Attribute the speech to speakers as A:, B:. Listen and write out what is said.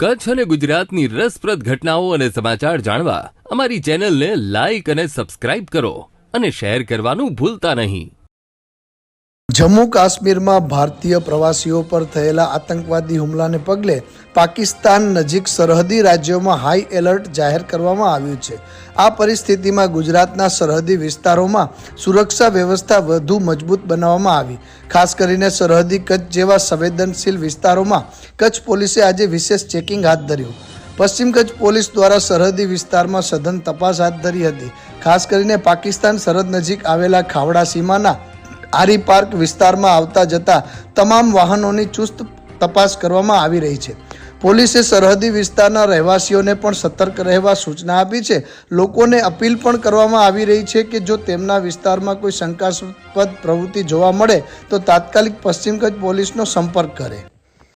A: કચ્છ અને ગુજરાતની રસપ્રદ ઘટનાઓ અને સમાચાર જાણવા અમારી ચેનલને લાઇક અને સબસ્ક્રાઇબ કરો અને શેર કરવાનું ભૂલતા નહીં.
B: જમ્મુ કાશ્મીરમાં ભારતીય પ્રવાસીઓ પર થયેલા આતંકવાદી હુમલાને પગલે પાકિસ્તાન નજીક સરહદી રાજ્યોમાં હાઈ એલર્ટ જાહેર કરવામાં આવ્યું છે. આ પરિસ્થિતિમાં ગુજરાતના સરહદી વિસ્તારોમાં સુરક્ષા વ્યવસ્થા વધુ મજબૂત બનાવવામાં આવી. ખાસ કરીને સરહદી કચ્છ જેવા સંવેદનશીલ વિસ્તારોમાં કચ્છ પોલીસે આજે વિશેષ ચેકિંગ હાથ ધર્યું. પશ્ચિમ કચ્છ પોલીસ દ્વારા સરહદી વિસ્તારમાં સઘન તપાસ હાથ ધરી હતી. ખાસ કરીને પાકિસ્તાન સરહદ નજીક આવેલા ખાવડા સીમાના આરી પાર્ક વિસ્તારમાં આવતા જતા તમામ વાહનોની ચુસ્ત તપાસ કરવામાં આવી રહી છે. પોલીસે સરહદી વિસ્તારના રહેવાસીઓને પણ સતર્ક રહેવા સૂચના આપી છે. લોકોને અપીલ પણ કરવામાં આવી રહી છે કે જો તેમના વિસ્તારમાં કોઈ શંકાસ્પદ પ્રવૃત્તિ જોવા મળે તો તાત્કાલિક પશ્ચિમ કચ્છ પોલીસનો સંપર્ક કરે.